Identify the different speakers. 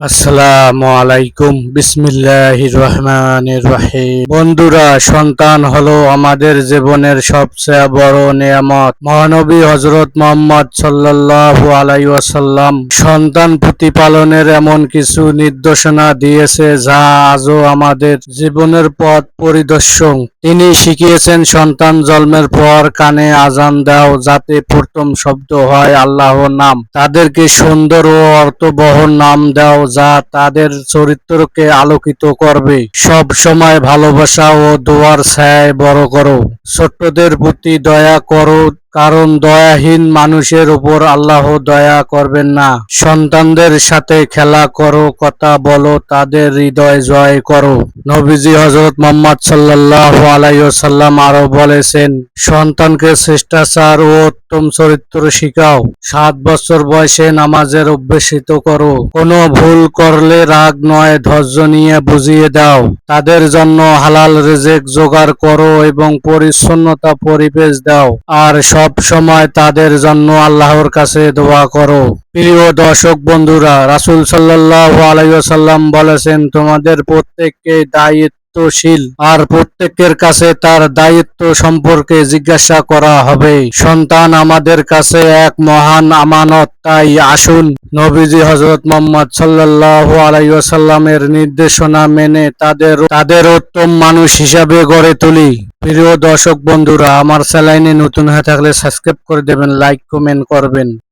Speaker 1: আসসালামু আলাইকুম। বিসমিল্লাহির রহমানির রহিম। বন্ধুরা, সন্তান হলো আমাদের জীবনের সবচেয়ে বড় নিয়ামত। মহানবী হজরত মোহাম্মদ সাল্লাল্লাহু আলাইহি ওয়াসাল্লাম সন্তান প্রতিপালনের এমন কিছু নির্দেশনা দিয়েছে যা আজও আমাদের জীবনের পথ পরিদর্শন তিনি শিখিয়েছেন, সন্তান জন্মের পর কানে আজান দাও যাতে প্রথম শব্দ হয় আল্লাহর নাম। তাদেরকে সুন্দর ও অর্থবহ নাম দাও যা তাদের চরিত্রকে আলোকিত করবে। সব সময় ভালোবাসা ও দোয়ার ছায় বড় করো। ছোট্টদের প্রতি দয়া করো কারণ দয়াহীন মানুষের উপর আল্লাহ দয়া করবেন না। সন্তানদের সাথে খেলা করো, কথা বলো, তাদের হৃদয় জয় করো। নবীজি হজরত মোহাম্মদ সাল্লাহ আলাইসাল্লাম আরও বলেছেন, সন্তানকে শিষ্টাচার ও উত্তম চরিত্র শিখাও। সাত বছর বয়সে নামাজের অভ্যসিত করো। কোনো ভুল করলে রাগ, নয়, ধৈর্য নিয়ে বুঝিয়ে দাও। তাদের জন্য হালাল রেজেক জোগাড় করো এবং পরিচ্ছন্নতা পরিবেশ দাও। আর সব সময় তাদের জন্য আল্লাহর কাছে দোয়া করো। প্রিয় দর্শক বন্ধুরা, রাসূল আলাইহি বলেছেন, তোমাদের প্রত্যেককে দায়িত্বশীল, আর প্রত্যেকের কাছে তার দায়িত্ব সম্পর্কে জিজ্ঞাসা করা হবে। সন্তান আমাদের কাছে এক মহান আমানত, তাই আসুন। নবীজি হজরত মোহাম্মদ সাল্লাল্লাহু আলাইহি ওয়াসাল্লামের নির্দেশনা মেনে তাদের তাদের উত্তম মানুষ হিসাবে গড়ে তুলি। প্রিয় দর্শক বন্ধুরা আমার চ্যানেলে নতুন হয়ে থাকলে সাবস্ক্রাইব করে দেবেন লাইক কমেন্ট করবেন।